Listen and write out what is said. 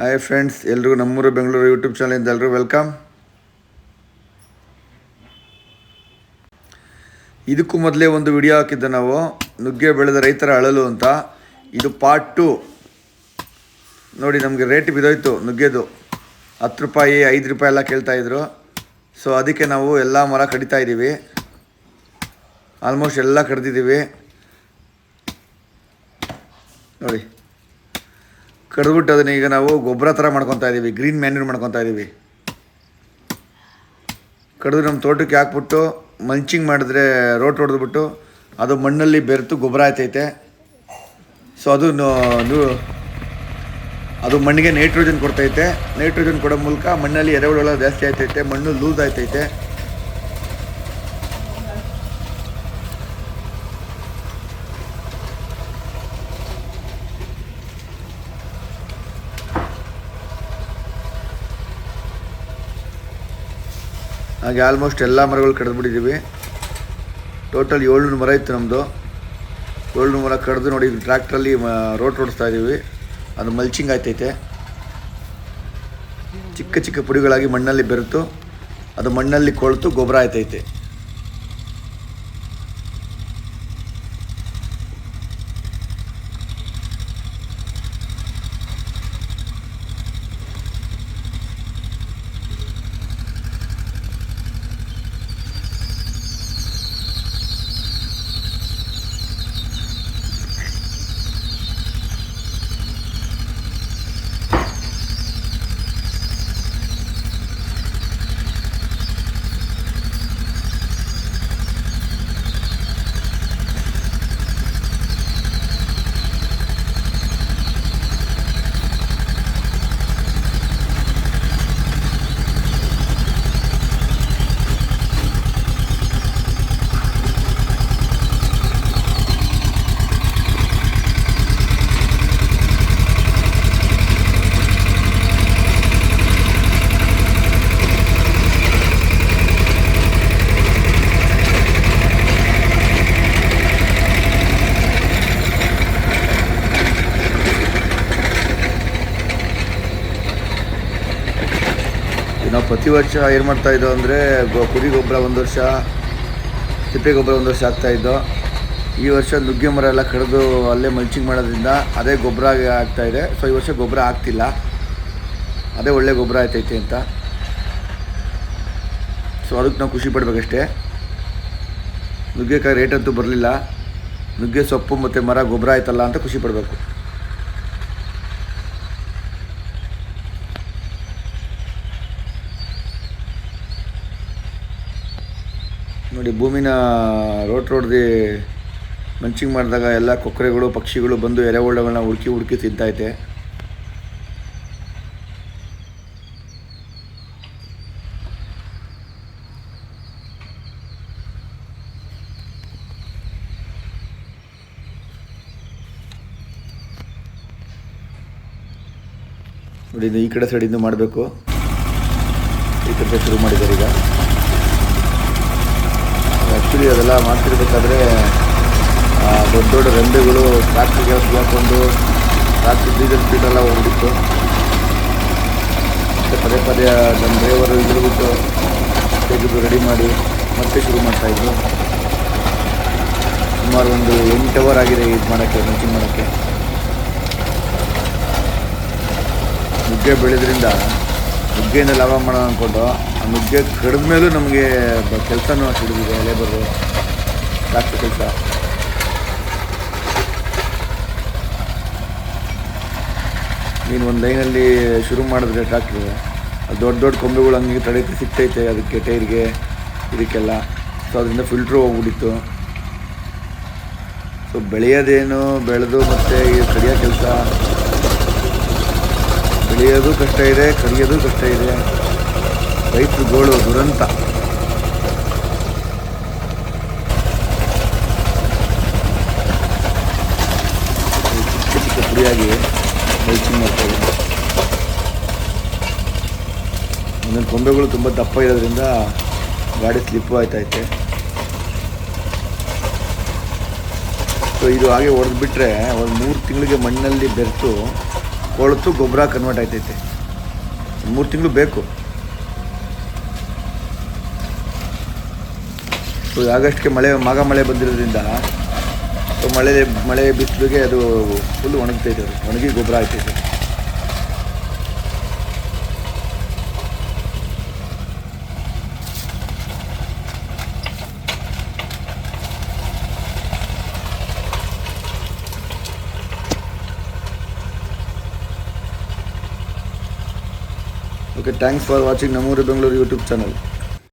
Hi friends ಎಲ್ರಿಗೂ ನಮ್ಮೂರು Bengaluru YouTube ಚಾನಲಿಂದ ಎಲ್ಲರೂ ವೆಲ್ಕಮ್ ಇದಕ್ಕೂ ಮೊದಲೇ ಒಂದು ವಿಡಿಯೋ ಹಾಕಿದ್ದೆ ನಾವು, ನುಗ್ಗೆ ಬೆಳೆದ ರೈತರ ಅಳಲು ಅಂತ. ಇದು ಪಾರ್ಟ್ ಟು ನೋಡಿ ನಮಗೆ ರೇಟ್ ಬಿದ್ದೋಯ್ತು ನುಗ್ಗೆದು. ಹತ್ತು ರೂಪಾಯಿ, ಐದು ರೂಪಾಯಿ ಎಲ್ಲ ಕೇಳ್ತಾಯಿದ್ರು ಸೊ ಅದಕ್ಕೆ ನಾವು ಎಲ್ಲ ಮರ ಕಡಿತಾ ಇದ್ದೀವಿ ಆಲ್ಮೋಸ್ಟ್ ಎಲ್ಲ ಕಡ್ದಿದ್ದೀವಿ. ನೋಡಿ. ಕಡ್ದ್ಬಿಟ್ಟು ಅದನ್ನ ಈಗ ನಾವು ಗೊಬ್ಬರ ಥರ ಮಾಡ್ಕೊತಾ ಇದ್ದೀವಿ ಗ್ರೀನ್ ಮ್ಯಾನ್ಯೂರ್ ಮಾಡ್ಕೊತಾ ಇದ್ದೀವಿ ಕಡಿದು ನಮ್ಮ ತೋಟಕ್ಕೆ ಹಾಕ್ಬಿಟ್ಟು ಮಲ್ಚಿಂಗ್ ಮಾಡಿದ್ರೆ ರೋಟ್ ಹೊಡೆದ್ಬಿಟ್ಟು ಅದು ಮಣ್ಣಲ್ಲಿ ಬೆರೆತು ಗೊಬ್ಬರ ಆಯ್ತೈತೆ. ಸೊ ಅದು ಅದು ಮಣ್ಣಿಗೆ ನೈಟ್ರೋಜನ್ ಕೊಡ್ತೈತೆ. ನೈಟ್ರೋಜನ್ ಕೊಡೋ ಮೂಲಕ ಮಣ್ಣಲ್ಲಿ ಎರೆಹುಳ ಜಾಸ್ತಿ ಆಯ್ತೈತೆ, ಮಣ್ಣು ಲೂಸ್ ಆಯ್ತೈತೆ. ಹಾಗೆ ಆಲ್ಮೋಸ್ಟ್ ಎಲ್ಲ ಮರಗಳು ಕಡಿದ್ಬಿಟ್ಟಿದ್ದೀವಿ ಟೋಟಲ್ ಏಳ್ನೂರು ಮರ ಇತ್ತು ನಮ್ಮದು ಏಳ್ನೂರು ಮರ ಕಡಿದು ನೋಡಿ ಟ್ರ್ಯಾಕ್ಟ್ರಲ್ಲಿ ರೋಡ್ ಓಡಿಸ್ತಾ ಇದ್ದೀವಿ ಅದು ಮಲ್ಚಿಂಗ್ ಆಯ್ತೈತೆ. ಚಿಕ್ಕ ಚಿಕ್ಕ ಪುಡಿಗಳಾಗಿ ಮಣ್ಣಲ್ಲಿ ಬೆರೆತು, ಅದು ಮಣ್ಣಲ್ಲಿ ಕೊಳ್ತು, ಗೊಬ್ಬರ ಆಯ್ತೈತೆ. ಪ್ರತಿ ವರ್ಷ ಏನು ಮಾಡ್ತಾ ಇದ್ದೋ ಅಂದರೆ ಗೊ, ಕುರಿ ಗೊಬ್ಬರ ಒಂದು ವರ್ಷ, ತಿಪ್ಪೆ ಗೊಬ್ಬರ ಒಂದು ವರ್ಷ ಆಗ್ತಾ ಇದ್ದೋ. ಈ ವರ್ಷ ನುಗ್ಗೆ ಮರ ಎಲ್ಲ ಕಡಿದು ಅಲ್ಲೇ ಮಲ್ಚಿಂಗ್ ಮಾಡೋದ್ರಿಂದ ಅದೇ ಗೊಬ್ಬರ ಆಗ್ತಾಯಿದೆ ಸೊ ಈ ವರ್ಷ ಗೊಬ್ಬರ ಆಗ್ತಿಲ್ಲ. ಅದೇ ಒಳ್ಳೆ ಗೊಬ್ಬರ ಆಯ್ತೈತೆ ಅಂತ. ಸೊ ಅದಕ್ಕೆ ನಾವು ಖುಷಿ ಪಡಬೇಕಷ್ಟೇ. ನುಗ್ಗೆಕಾಯಿ ಅಂತೂ ಬರಲಿಲ್ಲ. ನುಗ್ಗೆ ಸೊಪ್ಪು ಮತ್ತು ಮರ ಗೊಬ್ಬರ ಆಯ್ತಲ್ಲ ಅಂತ ಖುಷಿ ಪಡಬೇಕು. ನೋಡಿ, ಭೂಮಿನ ರೋಟ್ ರೋಡ್ದು ಮಂಚಿಂಗ್ ಮಾಡಿದಾಗ ಎಲ್ಲ ಕೊಕ್ಕರೆಗಳು ಪಕ್ಷಿಗಳು ಬಂದು ಎರೆಹುಳಗಳನ್ನ ಹುಡುಕಿ ಹುಡುಕಿ ತಿಂತೈತೆ. ನೋಡಿ ಈ ಕಡೆ ಸೈಡಿಂದ ಮಾಡಬೇಕು. ಈ ಕಡೆ ಶುರು ಮಾಡಿದ್ದಾರೆ ಈಗ ಆ್ಯಕ್ಚುಲಿ ಅದೆಲ್ಲ ಮಾಡ್ತಿರ್ಬೇಕಾದ್ರೆ ದೊಡ್ಡ ದೊಡ್ಡ ರೆಂಬೆಗಳು ಟ್ರಾಕ್ಟರ್ಗೆ ಹಾಕೊಂಡು ಟ್ರಾಕ್ಟರ್ ಡೀಸೆಲ್ ಸ್ಪೀಡೆಲ್ಲ ಹೋಗ್ಬಿಟ್ಟು ಮತ್ತು ಪದೇ ಪದೇ ನಮ್ಮ ಡ್ರೈವರು ಇದ್ರುಬಿಟ್ಟು ತೆಗೆದು ರೆಡಿ ಮಾಡಿ ಮತ್ತೆ ಶುರು ಮಾಡ್ತಾಯಿದ್ರು ಸುಮಾರು ಒಂದು ಎಂಟು ಅವರ್ ಆಗಿದೆ ಇದು ಮಾಡೋಕ್ಕೆ ಮೆಂಚಿಂಗ್ ಮಾಡೋಕ್ಕೆ. ನುಗ್ಗೆ ಬೆಳೆದ್ರಿಂದ ನುಗ್ಗೆಯಿಂದ ಲಾಭ ಮಾಡೋಣ ಅಂದ್ಕೊಂಡು ಆ ನುಗ್ಗೆ ಕಡಿದ ಮೇಲೂ ನಮಗೆ ಕೆಲಸನೂ ಹಿಡಿದಿದೆ ಲೇಬರು ಜಾಸ್ತಿ ಕೆಲಸ. ನೀನು ಒಂದು ಲೈನಲ್ಲಿ ಶುರು ಮಾಡಿದ್ರೆ ಟ್ರಾಕ್ಟ್ರು ದೊಡ್ಡ ದೊಡ್ಡ ಕೊಂಬೆಗಳು ಹಂಗೆ ತಡೀತಿ ಸಿಗ್ತೈತೆ ಅದಕ್ಕೆ ಟೈರ್ಗೆ, ಇದಕ್ಕೆಲ್ಲ. ಸೊ ಅದರಿಂದ ಫಿಲ್ಟ್ರು ಹೋಗ್ಬಿಟ್ಟಿತ್ತು. ಸೊ ಬೆಳೆಯೋದೇನು ಬೆಳೆದು ಮತ್ತು ಈ ಕಡಿಯೋ ಕೆಲಸ. ಬೆಳೆಯೋದು ಕಷ್ಟ ಇದೆ, ಕಡಿಯೋದು ಕಷ್ಟ ಇದೆ. ರೈತರು ಗೋಳು ದುರಂತ. ಚಿಕ್ಕ ಚಿಕ್ಕ ಪುಡಿಯಾಗಿ ಮಾಡ್ತಾ ಇದ್ದೀನಿ. ಕೊಂಬೆಗಳು ತುಂಬ ದಪ್ಪ ಇರೋದ್ರಿಂದ ಗಾಡಿ ಸ್ಲಿಪ್ಪು ಆಯ್ತೈತೆ ಸೊ ಇದು ಹಾಗೆ ಹೊಡೆದ್ಬಿಟ್ರೆ ಒಂದು ಮೂರು ತಿಂಗಳಿಗೆ ಮಣ್ಣಲ್ಲಿ ಬೆರೆತು ಕೊಳತು ಗೊಬ್ಬರ ಕನ್ವರ್ಟ್ ಆಯ್ತೈತೆ. ಮೂರು ತಿಂಗಳು ಬೇಕು. ಆಗಸ್ಟ್ಗೆ ಮಳೆ ಮಾಗ ಮಳೆ ಬಂದಿರೋದ್ರಿಂದ ಸೊ ಮಳೆ ಮಳೆ ಬಿಸಿಲಿಗೆ ಅದು ಫುಲ್ ಒಣಗ್ತೈತೆ ಅದು ಒಣಗಿ ಗೊಬ್ಬರ ಆಯ್ತೈತೆ ಓಕೆ ಥ್ಯಾಂಕ್ಸ್ ಫಾರ್ ವಾಚಿಂಗ್ ನಮ್ಮೂರು ಬೆಂಗಳೂರು ಯೂಟ್ಯೂಬ್ ಚಾನಲ್